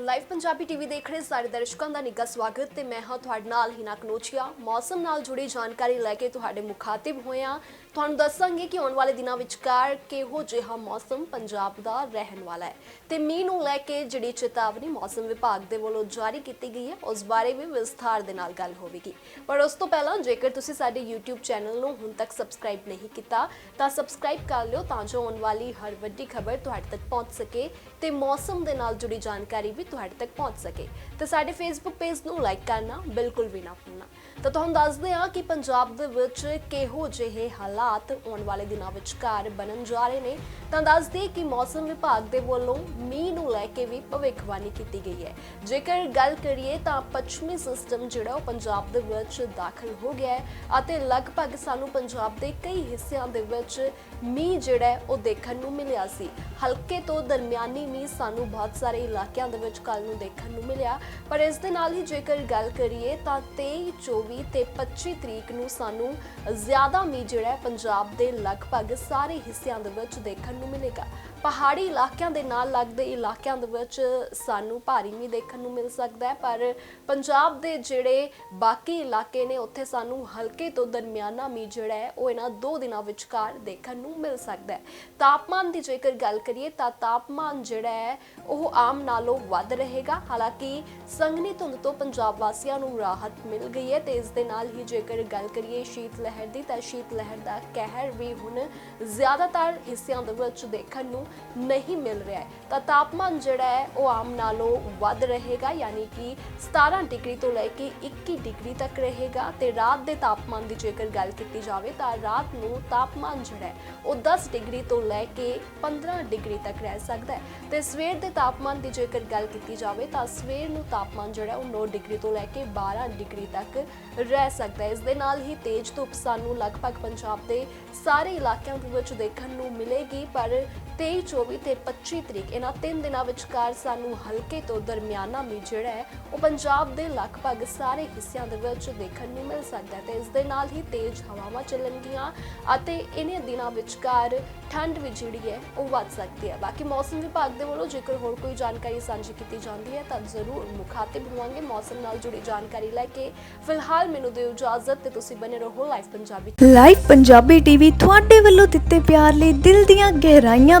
Live Punjabi TV ਦੇਖ ਰਹੇ ਸਾਰੇ ਦਰਸ਼ਕਾਂ ਦਾ ਨਿੱਘਾ ਸਵਾਗਤ ਤੇ ਮੈਂ ਹਾਂ ਤੁਹਾਡੇ ਨਾਲ ਹਿਨਾ ਕਨੋਚੀਆ। ਮੌਸਮ ਨਾਲ ਜੁੜੀ ਜਾਣਕਾਰੀ ਲੈ ਕੇ ਤੁਹਾਡੇ ਮੁਖਾਤਿਬ ਹੋਏ ਹਾਂ। ਤੁਹਾਨੂੰ ਦੱਸਾਂਗੇ ਕਿ ਆਉਣ ਵਾਲੇ ਦਿਨਾਂ ਵਿਚਕਾਰ ਕਿਹੋ ਜਿਹਾ ਮੌਸਮ ਪੰਜਾਬ ਦਾ ਰਹਿਣ ਵਾਲਾ ਹੈ। ਤੇ ਮੀਂਹ ਨੂੰ ਲੈ ਕੇ ਜਿਹੜੀ ਚੇਤਾਵਨੀ ਮੌਸਮ ਵਿਭਾਗ ਦੇ ਵੱਲੋਂ ਜਾਰੀ ਕੀਤੀ ਗਈ ਹੈ, ਉਸ ਬਾਰੇ ਵੀ ਵਿਸਥਾਰ ਦੇ ਨਾਲ ਗੱਲ ਹੋਵੇਗੀ। ਪਰ ਉਸ ਤੋਂ ਪਹਿਲਾਂ ਜੇਕਰ ਤੁਸੀਂ ਸਾਡੇ YouTube ਚੈਨਲ ਨੂੰ ਹੁਣ ਤੱਕ ਸਬਸਕ੍ਰਾਈਬ ਨਹੀਂ ਕੀਤਾ, ਤਾਂ ਸਬਸਕ੍ਰਾਈਬ ਕਰ ਲਿਓ ਤਾਂ ਜੋ ਆਉਣ ਵਾਲੀ ਹਰ ਵੱਡੀ ਖਬਰ ਤੁਹਾਡੇ ਤੱਕ ਪਹੁੰਚ ਸਕੇ ਤੇ ਮੌਸਮ ਦੇ ਨਾਲ ਜੁੜੀ ਜਾਣਕਾਰੀ ਵੀ ਤੁਹਾਡੇ ਤੱਕ ਪਹੁੰਚ ਸਕੇ। ਤੇ ਸਾਡੇ ਫੇਸਬੁੱਕ ਪੇਜ ਨੂੰ ਲਾਈਕ ਕਰਨਾ ਬਿਲਕੁਲ ਵੀ ਨਾ ਭੁੱਲਣਾ। ਤਾਂ ਤੁਹਾਨੂੰ ਦੱਸਦੇ ਹਾਂ ਕਿ ਪੰਜਾਬ ਦੇ ਵਿੱਚ ਕਿਹੋ ਜਿਹੇ ਹਾਲਾਤ ਆਉਣ ਵਾਲੇ ਦਿਨਾਂ ਵਿਚਕਾਰ ਬਣਨ ਜਾ ਰਹੇ ਨੇ। ਤਾਂ ਦੱਸ ਕਿ ਮੌਸਮ ਵਿਭਾਗ ਦੇ ਵੱਲੋਂ ਮੀਂਹ ਨੂੰ ਲੈ ਕੇ ਵੀ ਭਵਿੱਖਬਾਣੀ ਕੀਤੀ ਗਈ ਹੈ। ਜੇਕਰ ਗੱਲ ਕਰੀਏ ਤਾਂ ਪੱਛਮੀ ਸਿਸਟਮ ਜਿਹੜਾ ਉਹ ਪੰਜਾਬ ਦੇ ਵਿੱਚ ਦਾਖਲ ਹੋ ਗਿਆ ਹੈ ਅਤੇ ਲਗਭਗ ਸਾਨੂੰ ਪੰਜਾਬ ਦੇ ਕਈ ਹਿੱਸਿਆਂ ਦੇ ਵਿੱਚ ਮੀਂਹ ਜਿਹੜਾ ਉਹ ਦੇਖਣ ਨੂੰ ਮਿਲਿਆ ਸੀ। ਹਲਕੇ ਤੋਂ ਦਰਮਿਆਨੀ ਮੀਂਹ ਸਾਨੂੰ ਬਹੁਤ ਸਾਰੇ ਇਲਾਕਿਆਂ ਦੇ ਵਿੱਚ ਕੱਲ ਨੂੰ ਦੇਖਣ ਨੂੰ ਮਿਲਿਆ। ਪਰ ਇਸ ਦੇ ਨਾਲ ਹੀ ਜੇਕਰ ਗੱਲ ਕਰੀਏ ਤਾਂ 23 24 ਤੇ 25 ਤਰੀਕ ਨੂੰ ਸਾਨੂੰ ਜ਼ਿਆਦਾ ਮੀਂਹ ਜਿਹੜਾ ਹੈ ਪੰਜਾਬ ਦੇ ਲਗਭਗ ਸਾਰੇ ਹਿੱਸਿਆਂ ਦੇ ਵਿੱਚ ਦੇਖਣ ਨੂੰ ਮਿਲੇਗਾ। ਪਹਾੜੀ ਇਲਾਕਿਆਂ ਦੇ ਨਾਲ ਲੱਗਦੇ ਇਲਾਕਿਆਂ ਦੇ ਵਿੱਚ ਸਾਨੂੰ ਭਾਰੀ ਮੀਂਹ ਦੇਖਣ ਨੂੰ ਮਿਲ ਸਕਦਾ ਹੈ। ਪਰ ਪੰਜਾਬ ਦੇ ਜਿਹੜੇ ਬਾਕੀ ਇਲਾਕੇ ਨੇ, ਉੱਥੇ ਸਾਨੂੰ ਹਲਕੇ ਤੋਂ ਦਰਮਿਆਨਾ ਮੀਂਹ ਜਿਹੜਾ ਹੈ, ਉਹ ਇਹਨਾਂ ਦੋ ਦਿਨਾਂ ਵਿਚਕਾਰ ਦੇਖਣ ਨੂੰ ਮਿਲ ਸਕਦਾ ਹੈ। ਤਾਪਮਾਨ ਦੀ ਜੇਕਰ ਗੱਲ ਕਰੀਏ ਤਾਂ ਤਾਪਮਾਨ ਜਿਹੜਾ ਹੈ, ਉਹ ਆਮ ਨਾਲੋਂ ਵੱਧ ਵੱਧ ਰਹੇਗਾ। ਹਾਲਾਂਕਿ ਸੰਘਣੀ ਧੁੰਦ ਤੋਂ ਪੰਜਾਬ ਵਾਸੀਆਂ ਨੂੰ ਰਾਹਤ ਮਿਲ ਗਈ ਹੈ ਤੇ ਇਸ ਦੇ ਨਾਲ ਹੀ ਜੇਕਰ ਗੱਲ ਕਰੀਏ ਸ਼ੀਤ ਲਹਿਰ ਦੀ, ਤਾਂ ਸ਼ੀਤ ਲਹਿਰ ਦਾ ਕਹਿਰ ਵੀ ਹੁਣ ਜ਼ਿਆਦਾਤਰ ਹਿੱਸਿਆਂ ਦੇ ਵਿੱਚ ਦੇਖਣ ਨੂੰ ਨਹੀਂ ਮਿਲ ਰਿਹਾ ਹੈ। ਤਾਂ ਤਾਪਮਾਨ ਜਿਹੜਾ ਹੈ, ਉਹ ਆਮ ਨਾਲੋਂ ਵੱਧ ਰਹੇਗਾ, ਯਾਨੀ ਕਿ 17 ਡਿਗਰੀ ਤੋਂ ਲੈ ਕੇ 21 ਡਿਗਰੀ ਤੱਕ ਰਹੇਗਾ। ਤੇ ਰਾਤ ਦੇ ਤਾਪਮਾਨ ਦੀ ਜੇਕਰ ਗੱਲ ਕੀਤੀ ਜਾਵੇ, ਤਾਂ ਰਾਤ ਨੂੰ ਤਾਪਮਾਨ ਜਿਹੜਾ ਹੈ, ਉਹ 10 ਡਿਗਰੀ ਤੋਂ ਲੈ ਕੇ 15 ਡਿਗਰੀ ਤੱਕ ਰਹਿ ਸਕਦਾ ਹੈ। ਤੇ ਸਵੇਰ ਦੇ ਤਾਪਮਾਨ ਦੀ ਜੇਕਰ ਗੱਲ ਕੀਤੀ ਜਾਵੇ ਤਾਂ ਸਵੇਰ ਨੂੰ ਤਾਪਮਾਨ ਜਿਹੜਾ ਉਹ 9 ਡਿਗਰੀ ਤੋਂ ਲੈ ਕੇ 12 ਡਿਗਰੀ ਤੱਕ ਰਹਿ ਸਕਦਾ ਹੈ। ਇਸ ਦੇ ਨਾਲ ਹੀ ਤੇਜ਼ ਧੁੱਪ ਸਾਨੂੰ ਲਗਭਗ ਪੰਜਾਬ ਦੇ ਸਾਰੇ ਇਲਾਕਿਆਂ ਦੇ ਵਿੱਚ ਦੇਖਣ ਨੂੰ ਮਿਲੇਗੀ। ਪਰ 23 24 ਤੇ 25 ਤਰੀਕ ਇਹਨਾਂ ਤਿੰਨ ਦਿਨਾਂ ਵਿਚਕਾਰ ਸਾਨੂੰ ਹਲਕੇ ਤੋਂ ਦਰਮਿਆਨਾ ਮੀਂਹ ਜਿਹੜਾ ਹੈ, ਉਹ ਪੰਜਾਬ ਦੇ ਲਗਭਗ ਸਾਰੇ ਹਿੱਸਿਆਂ ਦੇ ਵਿੱਚ ਦੇਖਣ ਨੂੰ ਮਿਲ ਸਕਦਾ ਹੈ ਤੇ ਇਸ ਦੇ ਨਾਲ ਹੀ ਤੇਜ਼ ਹਵਾਵਾਂ ਚੱਲਣਗੀਆਂ ਅਤੇ ਇਹਨਾਂ ਦਿਨਾਂ ਵਿਚਕਾਰ ਠੰਡ ਵੀ ਜਿਹੜੀ ਹੈ, ਉਹ ਵੱਧ ਸਕਦੀ ਹੈ। ਬਾਕੀ ਮੌਸਮ ਵਿਭਾਗ ਦੇ ਵੱਲੋਂ ਜੇਕਰ ਹੋਰ ਕੋਈ ਜਾਣਕਾਰੀ ਸਾਂਝੀ ਕੀਤੀ ਜਾਂਦੀ ਹੈ, ਤਾਂ ਜ਼ਰੂਰ ਮੁਖਾਤਿਬ ਹੋਵਾਂਗੇ। ਮੌਸਮ ਨਾਲ ਜੁੜੀ ਜਾਣਕਾਰੀ ਲੈ ਕੇ ਫਿਲਹਾਲ ਮੈਨੂੰ ਦਿਓ ਇਜਾਜ਼ਤ ਤੇ ਤੁਸੀਂ ਬਨੇ ਰਹੋ live Punjabi. Live Punjabi TV ਤੁਹਾਡੇ ਵੱਲੋਂ ਦਿੱਤੇ ਪਿਆਰ ਲਈ ਦਿਲ ਦੀਆਂ ਗਹਿਰਾਈਆਂ